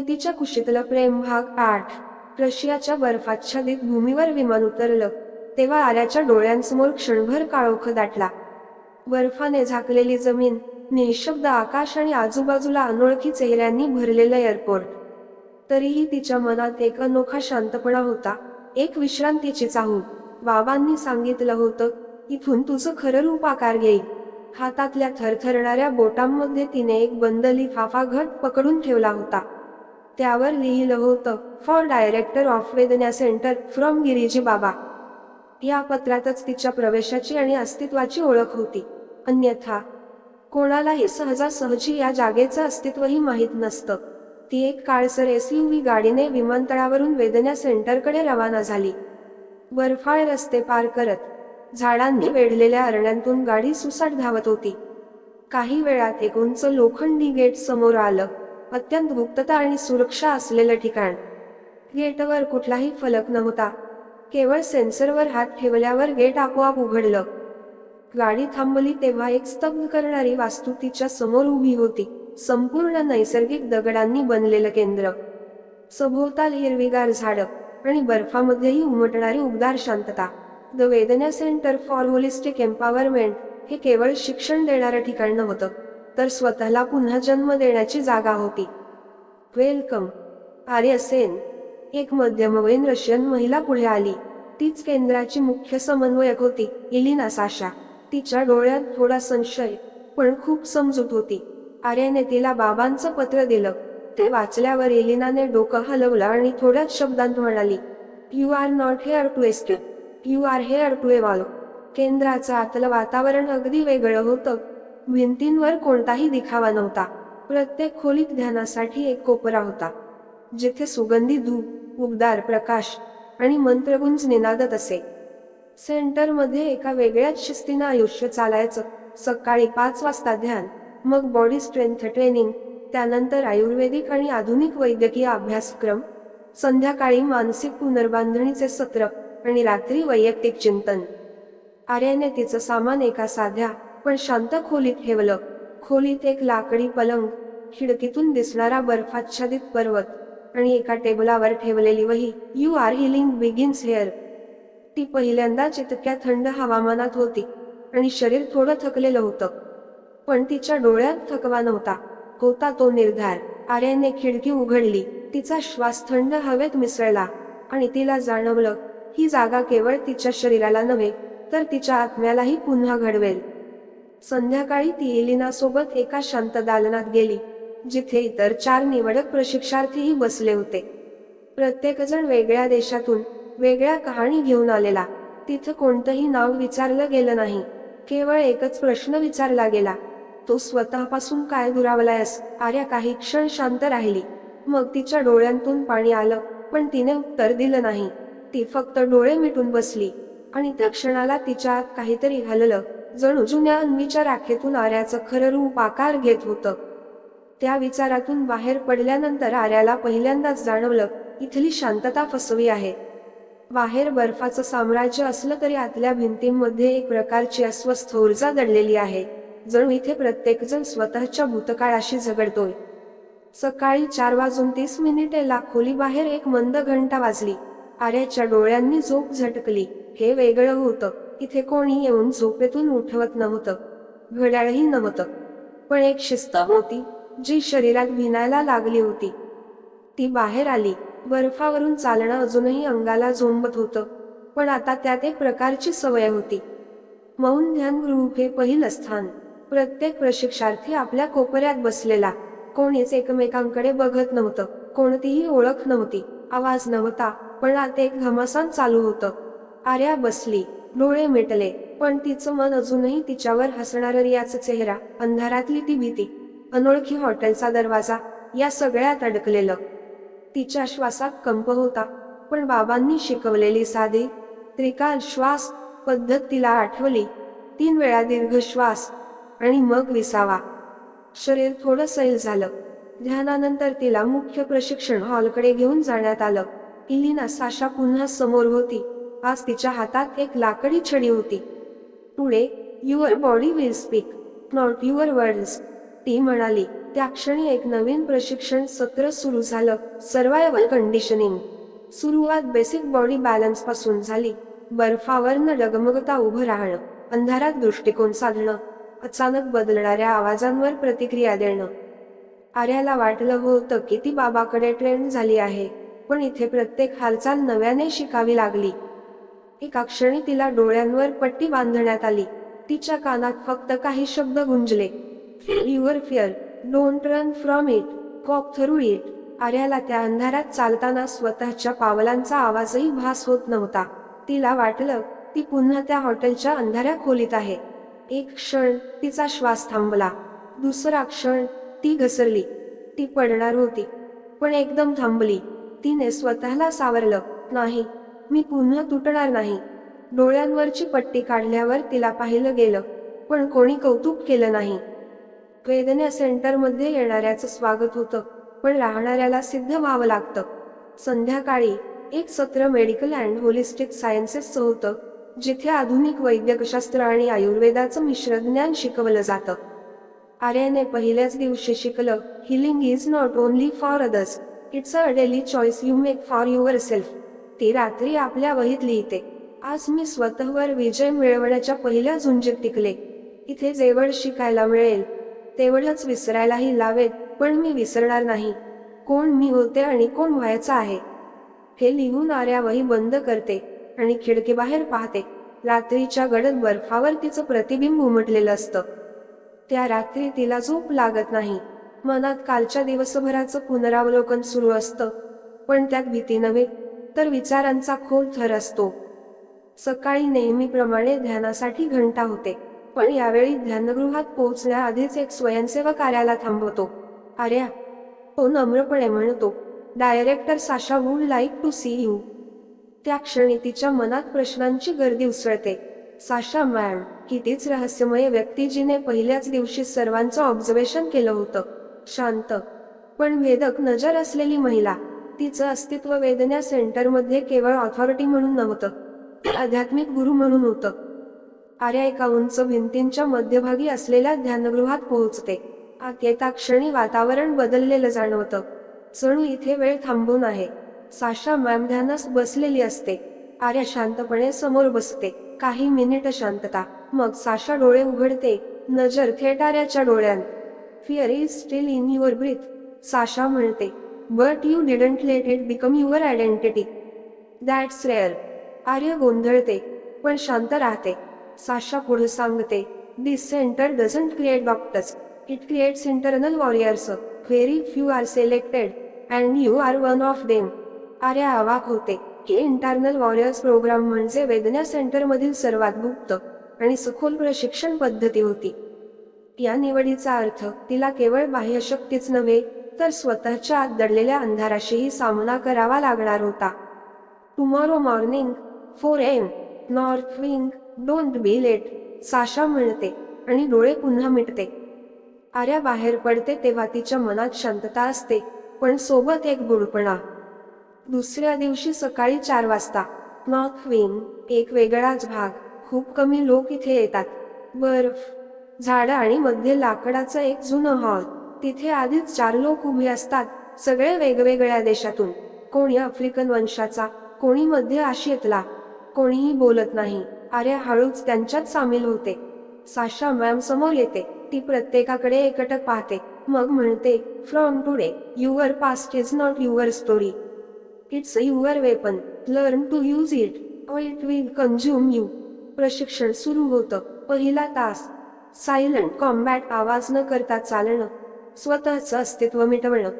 नियतीच्या कुशीतलं प्रेम भाग आठ रशियाच्या बर्फाच्छादित भूमीवर विमान उतरलं तेव्हा आर्याच्या डोळ्यांसमोर क्षणभर काळोख दाटला. बर्फाने झाकलेली जमीन निशब्द आकाश आणि आजूबाजूला अनोळखी चेहऱ्यांनी भरलेलं एअरपोर्ट. तरीही तिच्या मनात एक अनोखा शांतपणा होता एक विश्रांतीची चाहूल. बाबांनी सांगितलं होतं इथून तुझं खरं रूप आकार घेईल हातातल्या थरथरणाऱ्या बोटांमध्ये तिने एक बंद लिफाफा घट पकडून ठेवला होता. त्यावर लिहिलं होतं. For director of Vedana centre from Giriji Baba या पत्रातच तिच्या प्रवेशाची आणि अस्तित्वाची ओळख होती. अन्यथा कोणालाही सहजासहजी या जागेचं अस्तित्वही माहीत नसतं. ती एक काळसर एसयूव्ही गाडीने विमानतळावरून वेदना सेंटरकडे रवाना झाली. बर्फाळ रस्ते पार करत झाडांनी वेढलेल्या अरण्यांतून गाडी सुसाट धावत होती. काही वेळात एक उंच लोखंडी गेट समोर आलं. अत्यंत गुप्तता आणि सुरक्षा असलेलं ठिकाण. गेटवर कुठलाही फलक नव्हता. केवळ सेन्सरवर हात ठेवल्यावर गेट आपोआप उघडलं. गाडी थांबली तेव्हा एक स्तब्ध करणारी वास्तू तिच्या समोर उभी होती. संपूर्ण नैसर्गिक दगडांनी बनलेलं केंद्र. सभोवताल हिरवीगार झाडं आणि बर्फामध्येही उमटणारी उबदार शांतता. द वेदना सेंटर फॉर होलिस्टिक एम्पॉवरमेंट हे केवळ शिक्षण देणारं ठिकाण नव्हतं. तर स्वतःला पुन्हा जन्म देण्याची जागा होती. वेलकम. आर्य सेन एक मध्यमवयीन रशियन महिला पुढे आली. तीच केंद्राची मुख्य समन्वयक होती इलिना साशा. तिच्या डोळ्यात थोडा संशय पण खूप समजूत होती. आर्याने तिला बाबांचं पत्र दिलं. ते वाचल्यावर एलिनाने डोकं हलवलं आणि थोड्याच शब्दांत म्हणाली you are not here to escape you are here to evolve केंद्राचं आतलं वातावरण अगदी वेगळं होतं. भिंतींवर कोणताही दिखावा नव्हता. प्रत्येक खोलीत ध्यानासाठी एक कोपरा होता जिथे सुगंधी धूप उबदार प्रकाश आणि मंत्रगुंज निनादत असे. सेंटरमध्ये एका वेगळ्याच शिस्तीनं आयुष्य चालायचं सकाळी पाच वाजता ध्यान मग बॉडी स्ट्रेंथ ट्रेनिंग त्यानंतर आयुर्वेदिक आणि आधुनिक वैद्यकीय अभ्यासक्रम संध्याकाळी मानसिक पुनर्बांधणीचे सत्र आणि रात्री वैयक्तिक चिंतन. आर्याने तिचं सामान एका साध्या पण शांत खोलीत ठेवलं. खोलीत एक लाकडी पलंग खिडकीतून दिसणारा बर्फाच्छादित पर्वत आणि एका टेबलावर ठेवलेली वही. You are healing begins here ती पहिल्यांदाच इतक्या थंड हवामानात होती आणि शरीर थोडं थकलेलं होतं. पण तिच्या डोळ्यात थकवा नव्हता. होता तो निर्धार. आर्याने खिडकी उघडली. तिचा श्वास थंड हवेत मिसळला आणि तिला जाणवलं ही जागा केवळ तिच्या शरीराला नव्हे तर तिच्या आत्म्यालाही पुन्हा घडवेल. संध्याकाळी ती एलिनासोबत एका शांत दालनात गेली जिथे इतर चार निवडक प्रशिक्षार्थीही बसले होते. प्रत्येकजण वेगळ्या देशातून वेगळ्या कहाणी घेऊन आलेला. तिथं कोणतंही नाव विचारलं गेलं नाही. केवळ एकच प्रश्न विचारला गेला. तो स्वतःपासून काय दुरावलायस? आर्या काही क्षण शांत राहिली. मग तिच्या डोळ्यांतून पाणी आलं पण तिने उत्तर दिलं नाही. ती फक्त डोळे मिटून बसली. आणि त्या क्षणाला तिच्या आत काहीतरी घाललं. जणू जुन्या अन्वीच्या राखेतून आर्याचं खरं रूप आकार घेत होतं. त्या विचारातून बाहेर पडल्यानंतर आर्याला पहिल्यांदाच जाणवलं इथली शांतता फसवी आहे. बाहेर बर्फाचं साम्राज्य असलं तरी आतल्या भिंतींमध्ये एक प्रकारची अस्वस्थ ऊर्जा दडलेली आहे. जणू इथे प्रत्येकजण स्वतःच्या भूतकाळाशी झगडतोय. सकाळी चार वाजून तीस मिनिटेला खोलीबाहेर खोली बाहेर एक मंद घंटा वाजली. आर्याच्या डोळ्यांनी झोप झटकली. हे वेगळं होतं. इथे कोणी येऊन झोपेतून उठवत नव्हतं. घड्याळही नव्हतं. पण एक शिस्त होती जी शरीरात भिनायला लागली होती. ती बाहेर आली. बर्फावरून चालणं अजूनही अंगाला झोंबत होतं. पण आता त्यात एक प्रकारची सवय होती. मौन ध्यान गृह हे पहिलं स्थान. प्रत्येक प्रशिक्षार्थी आपल्या कोपऱ्यात बसलेला. कोणीच एकमेकांकडे बघत नव्हतं. कोणतीही ओळख नव्हती. आवाज नव्हता. पण आता एक घमासान चालू होतं. आर्या बसली. डोळे मिटले पण तिचं मन अजूनही तिच्यावर हसणार रियाचा चेहरा अंधारातली ती भीती अनोळखी हॉटेलचा दरवाजा या सगळ्यात अडकलेलं. तिच्या श्वासात कंप होता पण बाबांनी शिकवलेली साधी त्रिकाल श्वास पद्धत तिला आठवली. तीन वेळा दीर्घ श्वास आणि मग विसावा. शरीर थोडं सैल झालं. ध्यानानंतर तिला मुख्य प्रशिक्षण हॉलकडे घेऊन जाण्यात आलं. इलिना साशा पुन्हा समोर होती. आज तिच्या हातात एक लाकडी छडी होती. Today your body will speak not your words ती म्हणाली त्या क्षणी एक नवीन प्रशिक्षण सत्र सुरू झालं सर्वायवल कंडिशनिंग सुरुवात बेसिक बॉडी बॅलन्सपासून झाली. बर्फावर न डगमगता उभं राहणं अंधारात दृष्टिकोन साधणं अचानक बदलणाऱ्या आवाजांवर प्रतिक्रिया देणं. आर्याला वाटलं होतं की ती बाबाकडे ट्रेंड झाली आहे पण इथे प्रत्येक हालचाल नव्याने शिकावी लागली. एका क्षणी तिला डोळ्यांवर पट्टी बांधण्यात आली. तिच्या कानात फक्त काही शब्द गुंजले. Your fear don't run from it walk through it आर्याला त्या अंधारात चालताना स्वतःच्या पावलांचा आवाजही भास होत नव्हता. तिला वाटलं ती पुन्हा त्या हॉटेलच्या अंधाऱ्या खोलीत आहे. एक क्षण तिचा श्वास थांबला. दुसरा क्षण ती घसरली. ती पडणार होती. पण एकदम थांबली. तिने स्वतःला सावरलं. नाही मी पुन्हा तुटणार नाही. डोळ्यांवरची पट्टी काढल्यावर तिला पाहिलं गेलं पण कोणी कौतुक केलं नाही. वेदना सेंटरमध्ये येणाऱ्याचं स्वागत होतं पण राहणाऱ्याला सिद्ध व्हावं लागतं. संध्याकाळी एक सत्र मेडिकल अँड होलिस्टिक सायन्सेसचं होतं जिथे आधुनिक वैद्यकशास्त्र आणि आयुर्वेदाचं मिश्र ज्ञान शिकवलं जातं. आर्याने पहिल्याच दिवशी शिकलं healing is not only for others it's a daily choice you make for yourself ती रात्री आपल्या वहीत लिहिते. आज मी स्वतःवर विजय मिळवण्याच्या पहिल्या झुंजीत टिकले. इथे जेवढ शिकायला मिळेल. तेवढंच विसरायलाही लावेल पण मी विसरणार नाही. कोण मी होते आणि कोण व्हायचं आहे? हे लिहून आर्या वही बंद करते आणि खिडकीबाहेर पाहते. रात्रीच्या गडद बर्फावर तिचं प्रतिबिंब उमटलेलं असतं. त्या रात्री तिला झोप लागत नाही. मनात कालच्या दिवसभराचं पुनरावलोकन सुरू असतं. पण त्यात भीती नव्हे. तर विचारांचा खोल थर असतो. सकाळी नेहमीप्रमाणे ध्यानासाठी घंटा होते. पण यावेळी ध्यानगृहात पोहोचण्याआधीच एक स्वयंसेवक आर्याला थांबवतो. आर्या तो नम्रपणे म्हणतो. Director Sasha would like to see you त्या क्षणी तिच्या मनात प्रश्नांची गर्दी उसळते. साशा मॅम कितीच रहस्यमय व्यक्ती जिने पहिल्याच दिवशी सर्वांचं ऑब्झर्वेशन केलं होतं. शांत पण भेदक नजर असलेली महिला तिचं अस्तित्व वेदना सेंटरमध्ये केवळ ऑथॉरिटी म्हणून नव्हतं आध्यात्मिक गुरु म्हणून होतं. आर्या एका उंच भिंतींच्या मध्यभागी असलेल्या ध्यानगृहात पोहोचते. आत येता क्षणी वातावरण बदललेलं जाणवतं. जणू इथे वेळ थांबून आहे. साशा मॅम ध्यानास बसलेली असते. आर्या शांतपणे समोर बसते. काही मिनिट शांतता. मग साशा डोळे उघडते. नजर थेट आर्याच्या डोळ्यात. Fear is still in your breath Sasha म्हणते. But you didn't let it become your identity that's rare Arya गोंधळते पण शांत राहते. साशा पुढे सांगते this centre doesn't create doctors it creates internal warriors very few are selected and you are one of them Arya आवाक होते की internal warriors programme म्हणजे वेदना सेंटरमधील सर्वात गुप्त आणि सखोल प्रशिक्षण पद्धती होती. या निवडीचा अर्थ तिला केवळ बाह्यशक्तीच नव्हे तर स्वतःच्या आत दडलेल्या अंधाराशीही सामना करावा लागणार होता. Tomorrow morning four AM north wing don't be late Sasha म्हणते आणि डोळे पुन्हा मिटते. आर्या बाहेर पडते तेव्हा तिच्या मनात शांतता असते पण सोबत एक गुडपणा. दुसऱ्या दिवशी सकाळी चार वाजता नॉर्थ विंग एक वेगळाच भाग खूप कमी लोक इथे येतात. बर्फ झाडं आणि मध्ये लाकडाचं एक जुनं हॉल. तिथे आधीच चार लोक उभे असतात सगळे वेगवेगळ्या देशातून. कोणी आफ्रिकन वंशाचा कोणी मध्य आशियातला. कोणीही बोलत नाही. आर्या हळूच त्यांच्यात सामील होते. साशा मॅम समोर येते. ती प्रत्येकाकडे एकटक पाहते. मग म्हणते from today your past is not your story. It's your weapon. Learn to use it. Or it will consume you. प्रशिक्षण सुरू होतं. पहिला तास. सायलंट कॉम्बॅट आवाज न करता चालणं. स्वतःचं अस्तित्व मिटवणं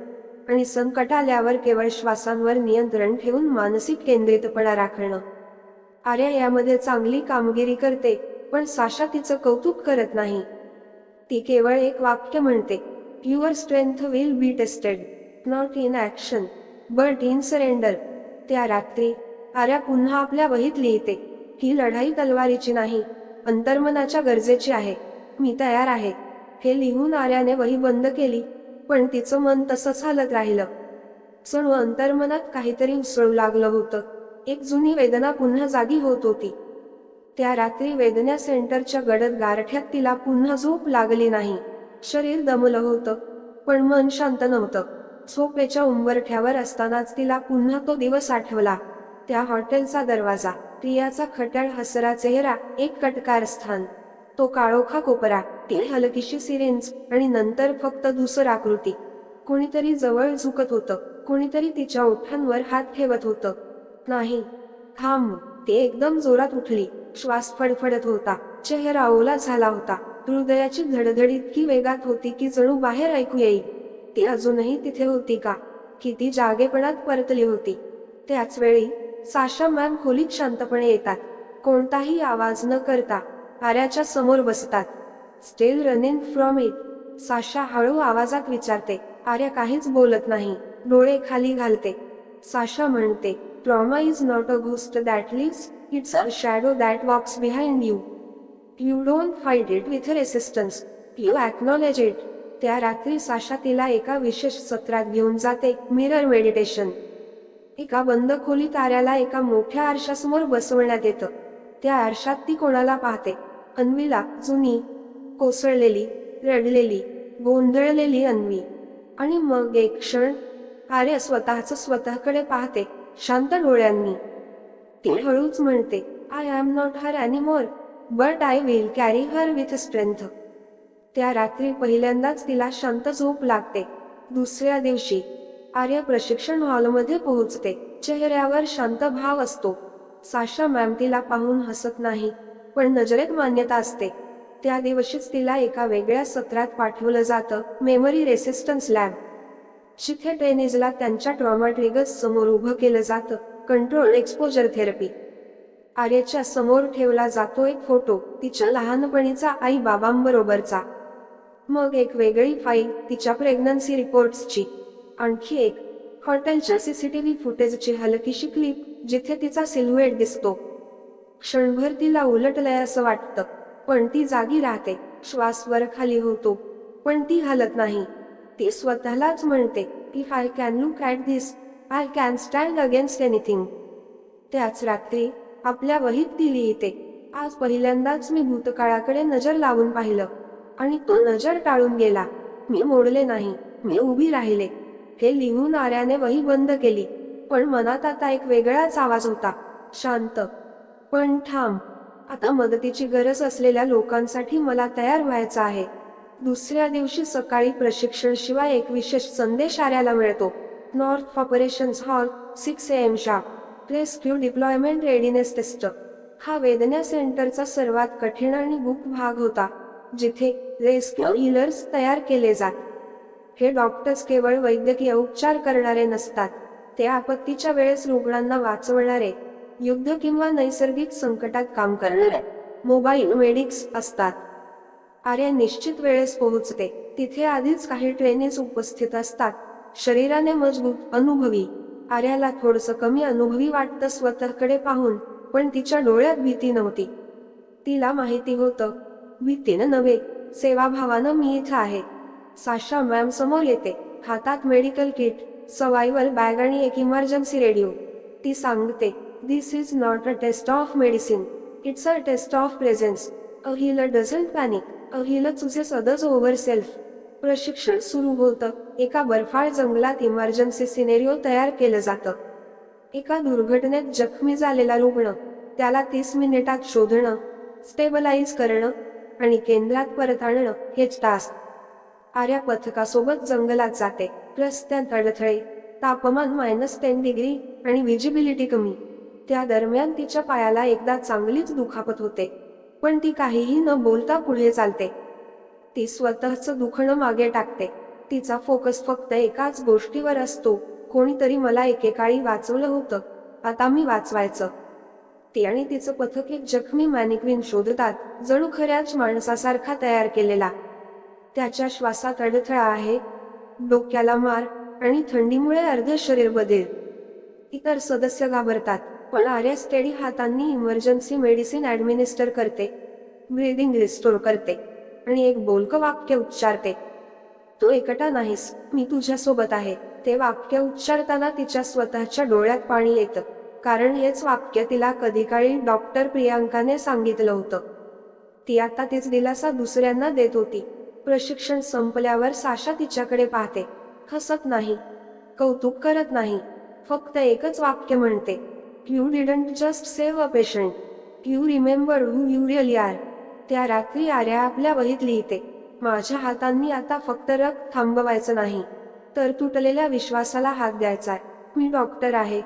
आणि संकट आल्यावर केवळ श्वासांवर नियंत्रण ठेवून मानसिक केंद्रितपणा राखणं. आर्या यामध्ये चांगली कामगिरी करते पण साशा तिचं कौतुक करत नाही. ती केवळ एक वाक्य म्हणते your strength will be tested not in action but in surrender त्या रात्री आर्या पुन्हा आपल्या वहीत लिहिते ही लढाई तलवारीची नाही अंतर्मनाच्या गरजेची आहे मी तयार आहे. हे लिहून आर्याने वही बंद केली पण तिचं मन तसंच हालत राहिलं. जणू अंतर्मनात काहीतरी उसळू लागलं होतं. एक जुनी वेदना पुन्हा जागी होत होती. त्या रात्री वेदना सेंटरच्या गडद गारठ्यात तिला पुन्हा झोप लागली नाही. शरीर दमलं होतं पण मन शांत नव्हतं. झोपेच्या उंबरठ्यावर असतानाच तिला पुन्हा तो दिवस आठवला. त्या हॉटेलचा दरवाजा प्रियाचा खट्याळ हसरा चेहरा एक कटकार स्थान तो काळोखा कोपरा ती हलकीशी सिरेंज आणि नंतर फक्त धुसर आकृती. कोणीतरी जवळ झुकत होतं कोणीतरी तिच्या ओठांवर हात ठेवत होतं. नाही थांब ते एकदम जोरात उठली श्वास फडफडत होता चेहरा ओला झाला होता हृदयाची धडधड इतकी वेगात होती की जणू बाहेर ऐकू येईल. ती अजूनही तिथे होती का? किती जागेपणात परतली होती. त्याच वेळी साशा मॅम खोलीत शांतपणे येतात. कोणताही आवाज न करता आऱ्याच्या समोर बसतात. Still running from it Sasha हळू आवाजात विचारते. आर्या काहीच बोलत नाही. डोळे खाली घालते. साशा म्हणते trauma is not a ghost that lives it's a shadow that walks behind you you don't fight it with resistance you acknowledge it त्या रात्री साशा तिला एका विशेष सत्रात घेऊन जाते मिरर मेडिटेशन एका बंद खोलीत आर्याला एका मोठ्या आरशासमोर बसवण्यात येतं. त्या आरशात ती कोणाला पाहते? अन्वीला जुनी कोसळलेली रडलेली गोंधळलेली अन्वी. आणि मग एक क्षण आर्य स्वतःच स्वतःकडे पाहते शांत डोळ्यांनी. ती हळूच म्हणते I am not her anymore but I will carry her with strength त्या रात्री पहिल्यांदाच तिला शांत झोप लागते. दुसऱ्या दिवशी आर्य प्रशिक्षण हॉलमध्ये पोहोचते. चेहऱ्यावर शांत भाव असतो. साशा मॅम तिला पाहून हसत नाही. पण नजरेत मान्यता असते. त्या दिवशीच तिला एका वेगळ्या सत्रात पाठवलं जातं मेमरी रेसिस्टन्स लॅब जिथे ट्रेनिजला त्यांच्या ट्रॉमा ट्रिगर्स समोर उभं केलं जातं कंट्रोल एक्सपोजर थेरपी आर्याच्या समोर ठेवला जातो एक फोटो तिच्या लहानपणीचा आई बाबांबरोबरचा. मग एक वेगळी फाईल तिच्या प्रेग्नन्सी रिपोर्ट्सची आणखी एक. हॉटेलच्या सीसीटीव्ही फुटेजची हलकीशी क्लिप जिथे तिचा सिल्हुएट दिसतो. क्षणभर तिला उलटलंय असं वाटतं. पण ती जागी राहते. श्वास वर खाली होतो. पण ती हलत नाही. ती स्वतःलाच म्हणते if I can look at this I can stand against anything त्याच रात्री आपल्या वहीत ती लिहिते आज पहिल्यांदाच मी भूतकाळाकडे नजर लावून पाहिलं. आणि तो नजर टाळून गेला. मी मोडले नाही. मी उभी राहिले. हे लिहून आर्याने वही बंद केली. पण मनात आता एक वेगळाच आवाज होता. शांत पण थांब. आता मदतीची गरज असलेल्या लोकांसाठी मला तयार व्हायचं आहे. दुसऱ्या दिवशी सकाळी प्रशिक्षण शिवाय एक विशेष संदेश आर्याला मिळतो. North operations hall six AM sharp. Rescue deployment readiness test. हा वेदना सेंटरचा सर्वात कठीण आणि गुप्त भाग होता जिथे रेस्क्यू हिलर्स तयार केले जात. हे डॉक्टर्स केवळ वैद्यकीय उपचार करणारे नसतात ते आपत्तीच्या वेळेस रुग्णांना वाचवणारे. युद्ध किंवा नैसर्गिक संकटात काम करणाऱ्या मोबाईल मेडिक्स असतात. आर्या निश्चित वेळेस पोहोचते. तिथे आधीच काही ट्रेनेस उपस्थित असतात. शरीराने मजबूत अनुभवी. आर्याला थोडस कमी अनुभवी वाटतं स्वतःकडे पाहून पण तिच्या डोळ्यात भीती नव्हती. तिला माहिती होतं. भीतीनं नव्हे सेवाभावानं मी इथं आहे. साशा मॅम समोर येते. हातात मेडिकल किट सवायवल बॅग आणि एक इमर्जन्सी रेडिओ ती सांगते This is not a test of medicine it's a test of presence. A healer doesn't panic. A healer chooses others over self प्रशिक्षण सुरू होतं. एका बर्फाळ जंगलात इमर्जन्सी सिनेरिओ तयार केलं जातं. एका दुर्घटनेत जखमी झालेला रुग्ण. त्याला तीस मिनिटात शोधणं स्टेबलाइज करणं आणि केंद्रात परत आणणं हेच टास्क आर्या पथकासोबत जंगलात जाते. रस्त्यात अडथळे. तापमान मायनस टेन डिग्री आणि विजिबिलिटी कमी. त्या दरम्यान तिच्या पायाला एकदा चांगलीच दुखापत होते पण ती काहीही न बोलता पुढे चालते. ती स्वतःचं दुखणं मागे टाकते. तिचा फोकस फक्त एकाच गोष्टीवर असतो कोणीतरी मला एकेकाळी वाचवलं होतं. आता मी वाचवायचं. ती आणि तिचं पथक एक जखमी मॅनिक्विन शोधतात जणू खऱ्याच माणसासारखा तयार केलेला. त्याच्या श्वासात अडथळा आहे. डोक्याला मार आणि थंडीमुळे अर्ध शरीर बदेल इतर सदस्य घाबरतात. पण स्टेडी हातांनी इमर्जन्सी मेडिसिन ऍडमिनिस्टर करते ब्रीदिंग रिस्टोर करते आणि एक बोलकं वाक्य उच्चारते. तू एकटा नाहीस मी तुझ्यासोबत आहे. ते वाक्य उच्चारताना तिच्या स्वतःच्या डोळ्यात पाणी येतं कारण हेच वाक्य तिला कधी काळी डॉक्टर प्रियांकाने सांगितलं होतं. ती आता तीच दिलासा दुसऱ्यांना देत होती. प्रशिक्षण संपल्यावर साशा तिच्याकडे पाहते. हसत नाही. कौतुक करत नाही. फक्त एकच वाक्य म्हणते. You didn't just save a patient you remember who you really are त्या रात्री आर्या आपल्या वहीत लिहिते माझ्या हातांनी आता फक्त रक्त थांबवायचं नाही तर तुटलेल्या विश्वासाला हात द्यायचा मी डॉक्टर आहे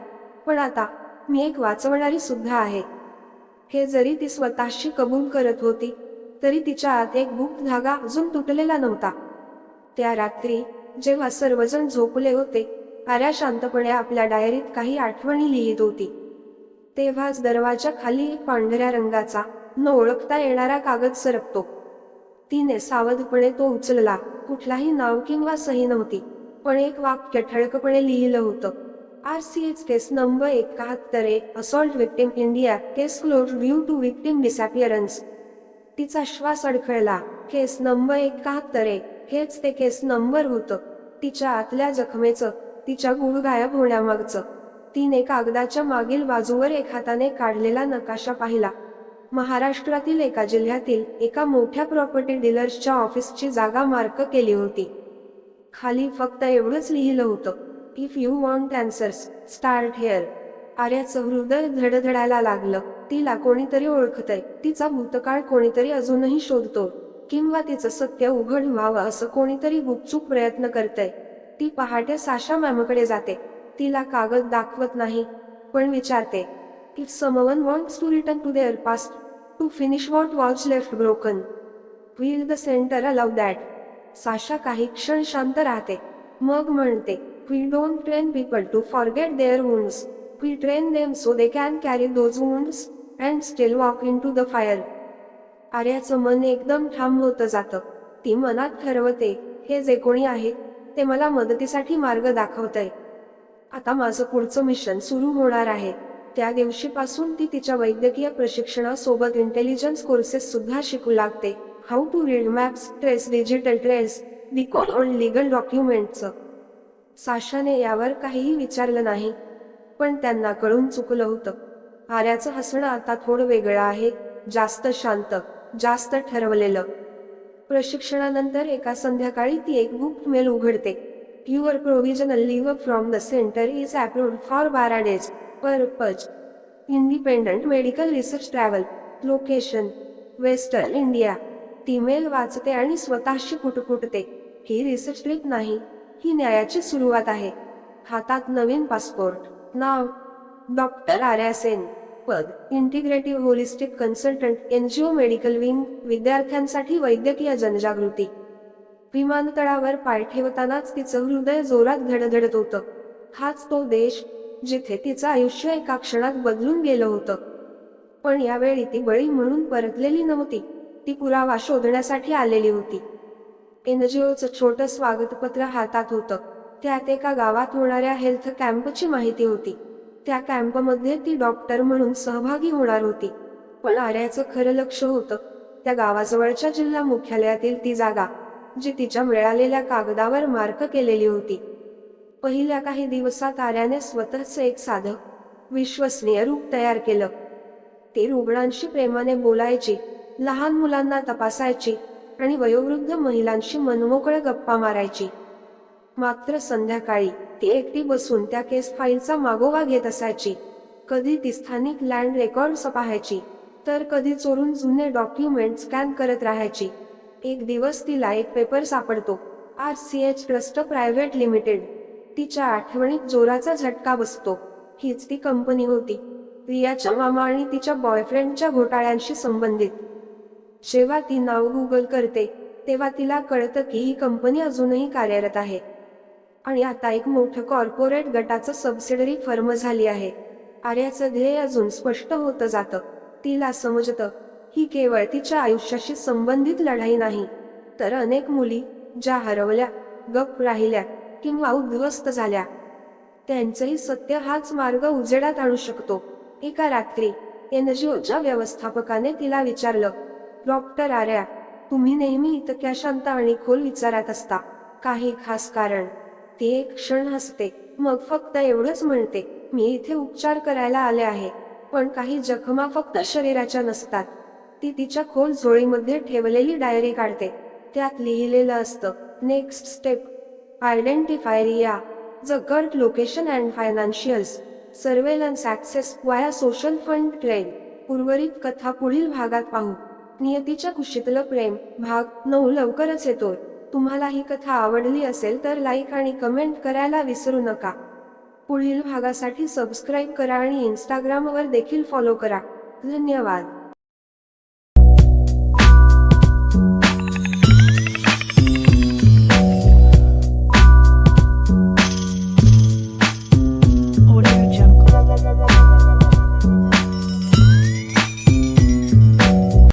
पण आता मी एक वाचवणारी सुद्धा आहे. हे जरी ती स्वतःशी कबूल करत होती तरी तिच्या आत एक गुप्त धागा अजून तुटलेला नव्हता. त्या रात्री जेव्हा सर्वजण झोपले होते आर्या शांतपणे आपल्या डायरीत काही आठवणी लिहित होती. तेव्हाच दरवाजा खाली एक पांढऱ्या रंगाचा न ओळखता येणारा कागद सरकतो. तिने सावधपणे तो उचलला. कुठलाही नाव किंवा सही नव्हती पण एक वाक्य ठळकपणे लिहिलं होतं. R C H case number एकाहत्तर A assault victim India case close due to victim disappearance तिचा श्वास अडखळला. केस नंबर एकाहत्तर ए हेच ते केस नंबर होतं. तिच्या आतल्या जखमेचं तिच्या गुळ गायब होण्यामागचं. तिने कागदाच्या मागील बाजूवर एक हाताने काढलेला नकाशा पाहिला. महाराष्ट्रातील एका जिल्ह्यातील एका मोठ्या प्रॉपर्टी डीलर्सच्या ऑफिसची जागा मार्क केली होती. खाली फक्त एवढंच लिहिलं होतं if you want answers start here आर्याचं हृदय धडधडायला लागलं. तिला कोणीतरी ओळखतय. तिचा भूतकाळ कोणीतरी अजूनही शोधतो किंवा तिचं सत्य उघड व्हावं असं कोणीतरी गुपचूप प्रयत्न करतय. ती पहाटे साशा मॅमकडे जाते. तिला कागद दाखवत नाही पण विचारते if someone wants to return to their past to finish what was left broken will the centre allow that Sasha काही क्षण शांत राहते. मग म्हणते we don't train people to forget their wounds we train them so they can carry those wounds and still walk into the fire आर्याचं मन एकदम ठाम होतं जातं. ती मनात ठरवते हे जे कोणी आहे ते मला मदतीसाठी मार्ग दाखवतंय. आता माझं पुढचं मिशन सुरू होणार आहे. त्या दिवशीपासून ती तिच्या वैद्यकीय प्रशिक्षणासोबत इंटेलिजन्स कोर्सेस सुद्धा शिकू लागते. How to read maps trace digital trace decal on legal डॉक्युमेंटचं साशाने यावर काहीही विचारलं नाही. पण त्यांना कळून चुकलं होतं. आर्याचं हसणं आता थोडं वेगळं आहे. जास्त शांत जास्त ठरवलेलं. प्रशिक्षणानंतर एका संध्याकाळी ती एक गुप्त मेल उघडते. Your provisional leave from the centre is approved for बारा days purpose independent medical research travel location western India ती मेल वाचते आणि स्वतःशी कुटकुटते. ही रिसर्च ट्रिप नाही ही न्यायाची सुरुवात आहे. हातात नवीन पासपोर्ट नाव डॉक्टर आर्या सेन पद integrative holistic consultant NGO medical wing विद्यार्थ्यांसाठी वैद्यकीय जनजागृती. विमानतळावर पाय ठेवतानाच तिचं हृदय जोरात धडधडत होतं. हाच तो देश जिथे तिचं आयुष्य एका क्षणात बदलून गेलं होतं. पण यावेळी ती बळी म्हणून परतलेली नव्हती. ती पुरावा शोधण्यासाठी आलेली होती. एनजीओचं छोटं स्वागतपत्र हातात होतं. त्यात एका गावात होणाऱ्या हेल्थ कॅम्पची माहिती होती. त्या कॅम्पमध्ये ती डॉक्टर म्हणून सहभागी होणार होती. पण आर्याचं खरं लक्ष होतं. त्या गावाजवळच्या जिल्हा मुख्यालयातील ती जागा जी तिच्या मिळालेल्या कागदावर मार्क केलेली होती. पहिल्या काही दिवसात आर्याने स्वतःच एक साधं विश्वसनीय रूप तयार केलं. ते रुग्णांशी प्रेमाने बोलायची लहान मुलांना तपासायची आणि वयोवृद्ध महिलांशी मनमोकळ गप्पा मारायची. मात्र संध्याकाळी ती एकटी बसून त्या केस फाईलचा मागोवा घेत असायची. कधी ती स्थानिक लँड रेकॉर्ड्स पाहायची तर कधी चोरून जुने डॉक्युमेंट स्कॅन करत राहायची. एक दिवस तिला एक पेपर सापडतो. R C H trust private limited. तिच्या आठवणीत जोराचा झटका बसतो. हीच ती कंपनी होती. रियाच्या मामा आणि तिच्या बॉयफ्रेंडच्या घोटाळ्यांशी संबंधित. जेव्हा ती नाव गुगल करते तेव्हा तिला कळतं की ही कंपनी अजूनही कार्यरत आहे. आणि आता एक मोठं कॉर्पोरेट गटाचं सबसिडरी फर्म झाली आहे. आर्याचं ध्येय अजून स्पष्ट होतं जातं. तिला समजतं ही केवळ तिच्या आयुष्याशी संबंधित लढाई नाही तर अनेक मुली ज्या हरवल्या गप राहिल्या किंवा उद्ध्वस्त झाल्या त्यांचंही सत्य हाच मार्ग उजेडात आणू शकतो. एका रात्री एनजीओच्या व्यवस्थापकाने तिला विचारलं डॉक्टर आर्या तुम्ही नेहमी इतक्या शांत आणि खोल विचारात असता. काही खास कारण. ते एक क्षण हसते मग फक्त एवढंच म्हणते मी इथे उपचार करायला आले आहे पण काही जखमा फक्त शरीराच्या नसतात. ती तिच्या खोल झोळीमध्ये ठेवलेली डायरी काढते. त्यात लिहिलेलं असतं next step identify Riya the gut location and financials surveillance access via social fund trade उर्वरित कथा पुढील भागात पाहू. नियतीच्या कुशीतलं प्रेम भाग नऊ लवकरच येतो. तुम्हाला ही कथा आवडली असेल तर लाईक आणि कमेंट करायला विसरू नका. पुढील भागासाठी सबस्क्राईब करा आणि इंस्टाग्रामवर देखील फॉलो करा. धन्यवाद.